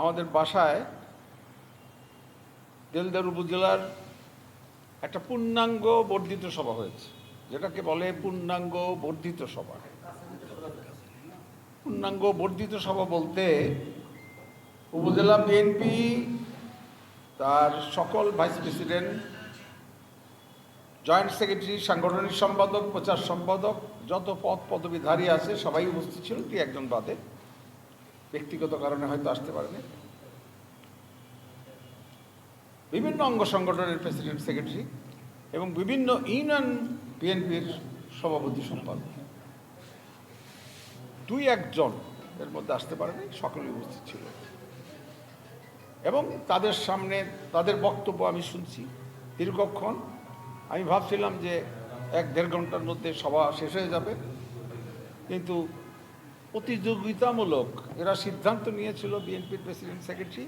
আমাদের বাসায় দেলদার উপজেলার একটা পূর্ণাঙ্গ বর্ধিত সভা হয়েছে, যেটাকে বলে পূর্ণাঙ্গ বর্ধিত সভা। পূর্ণাঙ্গ বর্ধিত সভা বলতে উপজেলা বিএনপি, তার সকল ভাইস প্রেসিডেন্ট, জয়েন্ট সেক্রেটারি, সাংগঠনিক সম্পাদক, প্রচার সম্পাদক, যত পদ পদবীধারী আছে, সবাই উপস্থিত ছিল তুই একজন বাদে। ব্যক্তিগত কারণে হয়তো আসতে পারেনি। বিভিন্ন অঙ্গ সংগঠনের প্রেসিডেন্ট, সেক্রেটারি এবং বিভিন্ন ইউনিয়ন বিএনপির সভাপতি সম্পাদক। দুই একজন এর মধ্যে আসতে পারেনি সকলে উপস্থিত ছিল। এবং তাদের সামনে তাদের বক্তব্য আমি শুনছি। দীর্ঘক্ষণ আমি ভাবছিলাম যে এক দেড় ঘণ্টার মধ্যে সভা শেষ হয়ে যাবে। কিন্তু প্রতিযোগিতামূলক। এরা সিদ্ধান্ত নিয়েছিল বিএনপির প্রেসিডেন্ট সেক্রেটারি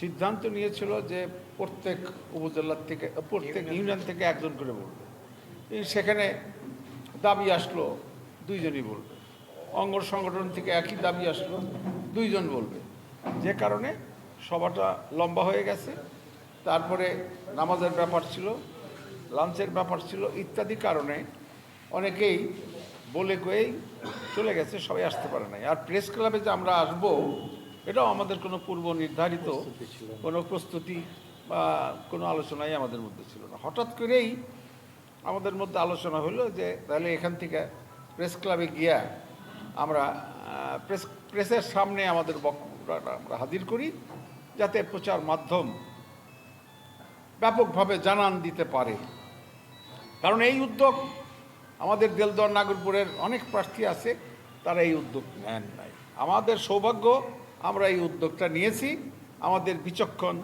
সিদ্ধান্ত নিয়েছিল যে প্রত্যেক উপজেলার থেকে প্রত্যেক ইউনিয়ন থেকে। একজন করে বলবে সেখানে দাবি আসলো দুইজনই বলবে। অঙ্গ সংগঠন থেকে একই দাবি আসলো দুইজন বলবে। যে কারণে সভাটা লম্বা হয়ে গেছে। তারপরে নামাজের ব্যাপার ছিল লাঞ্চের ব্যাপার ছিল ইত্যাদি কারণে অনেকেই বলে কয়েই চলে গেছে সবাই আসতে পারে নাই। আর প্রেস ক্লাবে যে আমরা আসব এটাও আমাদের কোনো পূর্ব নির্ধারিত কোনো প্রস্তুতি বা কোনো আলোচনাই আমাদের মধ্যে ছিল না। হঠাৎ করেই আমাদের মধ্যে আলোচনা হলো যে তাহলে এখান থেকে প্রেস ক্লাবে গিয়া আমরা প্রেস প্রেসের সামনে আমাদের বক্তব্যটা আমরা হাজির করি যাতে প্রচার মাধ্যম ব্যাপকভাবে জানান দিতে পারে। কারণ এই উদ্যোগ আমাদের দেলদর নাগরপুরের অনেক প্রার্থী আছে, তারা এই উদ্যোগ নেন নাই। আমাদের সৌভাগ্য, আমরা এই উদ্যোগটা নিয়েছি আমাদের বিচক্ষণ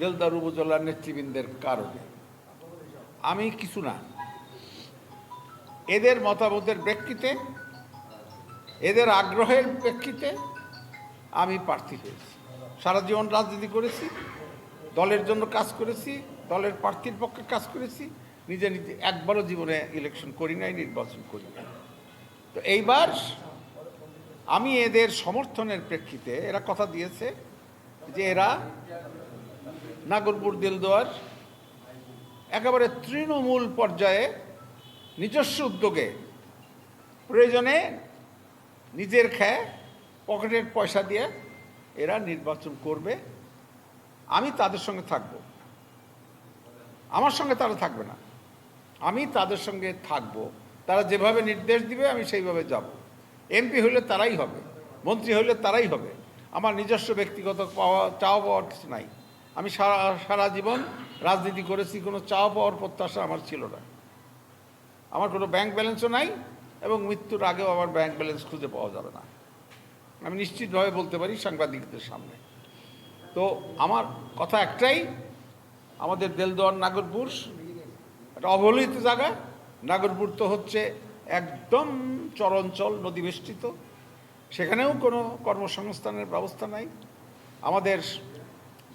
দেলদার উপজেলার নেতৃবৃন্দের কারণে। আমি কিছু না। এদের মতামতের প্রেক্ষিতে, এদের আগ্রহের প্রেক্ষিতে আমি প্রার্থী হয়েছি। সারা জীবন রাজনীতি করেছি, দলের জন্য কাজ করেছি, দলের প্রার্থীর পক্ষে কাজ করেছি নিজে নিজে একবারও জীবনে ইলেকশন করি নাই, নির্বাচন করি নাই। তো এইবার আমি এদের সমর্থনের প্রেক্ষিতে এরা কথা দিয়েছে যে এরা নাগরপুর, দিলদোয়ার একেবারে তৃণমূল পর্যায়ে নিজস্ব উদ্যোগে প্রয়োজনে নিজের খায় পকেটের পয়সা দিয়ে এরা নির্বাচন করবে। আমি তাদের সঙ্গে থাকব। আমার সঙ্গে তারা থাকবে না। আমি তাদের সঙ্গে থাকব, তারা যেভাবে নির্দেশ দিবে, আমি সেইভাবে যাব। এমপি হলে তারাই হবে, মন্ত্রী হলে তারাই হবে। আমার নিজস্ব ব্যক্তিগত পাওয়া চাওয়া পাওয়ার কিছু নাই। আমি সারা সারা জীবন রাজনীতি করেছি, কোনো চাওয়া পাওয়ার প্রত্যাশা আমার ছিল না। আমার কোনো ব্যাংক ব্যালেন্সও নাই এবং মৃত্যুর আগেও আমার ব্যাংক ব্যালেন্স খুঁজে পাওয়া যাবে না। আমি নিশ্চিতভাবে বলতে পারি সাংবাদিকদের সামনে। তো আমার কথা একটাই, আমাদের দেলদোয়ার নাগরপুর একটা অবহেলিত জায়গা। নাগরপুর তো হচ্ছে একদম চরাঞ্চল নদীবেষ্টিত সেখানেও কোনো কর্মসংস্থানের ব্যবস্থা নাই। আমাদের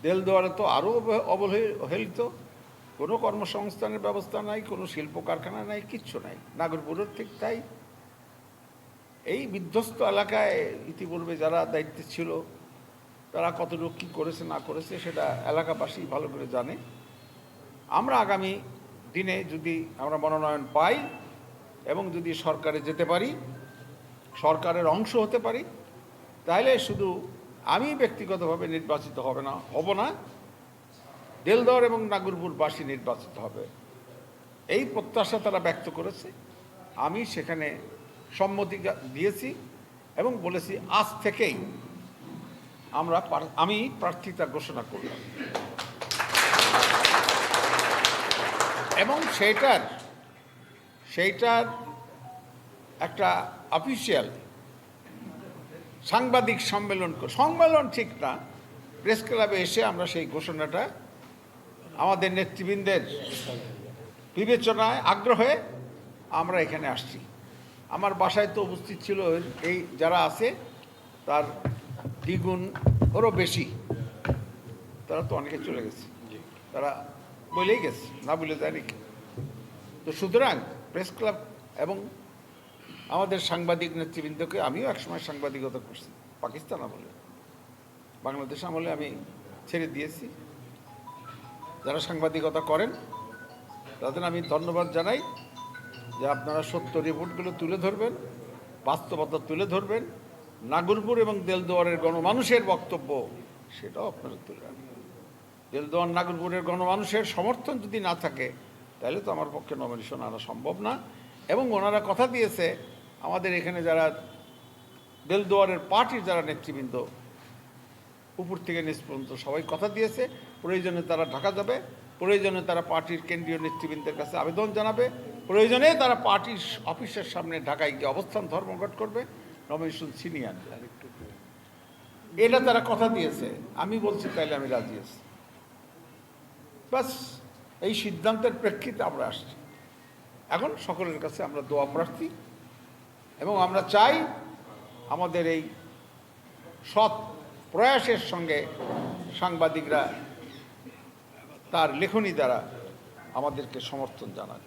দেলদোয়ারে তো আরও অবহেলিত। কোনো কর্মসংস্থানের ব্যবস্থা নাই, কোনো শিল্প কারখানা নাই, কিচ্ছু নাই। নাগরপুরের ঠিক তাই। এই বিধ্বস্ত এলাকায় ইতিপূর্বে যারা দায়িত্বে ছিল, তারা কতটুকু কী করেছে, না করেছে, সেটা এলাকাবাসী ভালো করে জানে। আমরা আগামী দিনে যদি আমরা মনোনয়ন পাই এবং যদি সরকারে যেতে পারি, সরকারের অংশ হতে পারি তাহলে শুধু আমি ব্যক্তিগতভাবে নির্বাচিত হবে না, হব না, দেলদর এবং নাগরপুরবাসী নির্বাচিত হবে। এই প্রত্যাশা তারা ব্যক্ত করেছে। আমি সেখানে সম্মতি দিয়েছি এবং বলেছি, আজ থেকেই আমরা আমি প্রার্থিতা ঘোষণা করলাম। এবং সেইটার সেইটার একটা অফিসিয়াল সাংবাদিক সম্মেলন সম্মেলন ঠিক না। প্রেস ক্লাবে এসে আমরা সেই ঘোষণাটা আমাদের নেতৃবৃন্দের বিবেচনায় আগ্রহে আমরা এখানে আসছি। আমার বাসায় তো উপস্থিত ছিল এই যারা আছে তার দ্বিগুণ ওরও বেশি। তারা তো অনেকে চলে গেছে। তারা বলেই গেছে, না বলে যায়নি তো সুতরাং প্রেস ক্লাব এবং আমাদের সাংবাদিক নেতৃবৃন্দকে আমিও একসময় সাংবাদিকতা করছি, পাকিস্তান আমলে। বাংলাদেশ আমলে আমি ছেড়ে দিয়েছি। যারা সাংবাদিকতা করেন, তাদের আমি ধন্যবাদ জানাই যে আপনারা সত্য রিপোর্টগুলো তুলে ধরবেন, বাস্তবতা তুলে ধরবেন। নাগরপুর এবং দেলদুয়ারের গণমানুষের বক্তব্য, সেটাও আপনারা তুলে আনবেন। দেলদুয়ার নাগরপুরের গণমানুষের সমর্থন যদি না থাকে তাহলে তো আমার পক্ষে নমিনেশন আনা সম্ভব না। এবং ওনারা কথা দিয়েছে আমাদের এখানে যারা দেলদুয়ারের পার্টির যারা নেতৃবৃন্দ উপর থেকে নিচ পর্যন্ত সবাই কথা দিয়েছে প্রয়োজনে তারা ঢাকা যাবে প্রয়োজনে তারা পার্টির কেন্দ্রীয় নেতৃবৃন্দের কাছে আবেদন জানাবে প্রয়োজনে তারা পার্টির অফিসের সামনে ঢাকায় গিয়ে অবস্থান ধর্মঘট করবে নমিনেশন ছিনিয়ে আনবে। এটা তারা কথা দিয়েছে। আমি বলছি তাইলে আমি রাজি আছি। বাস, এই সিদ্ধান্তের প্রেক্ষিতে আমরা আসছি। এখন সকলের কাছে আমরা দোয়া প্রার্থী, এবং আমরা চাই আমাদের এই সৎ প্রয়াসের সঙ্গে সাংবাদিকরা তার লেখনী দ্বারা আমাদেরকে সমর্থন জানান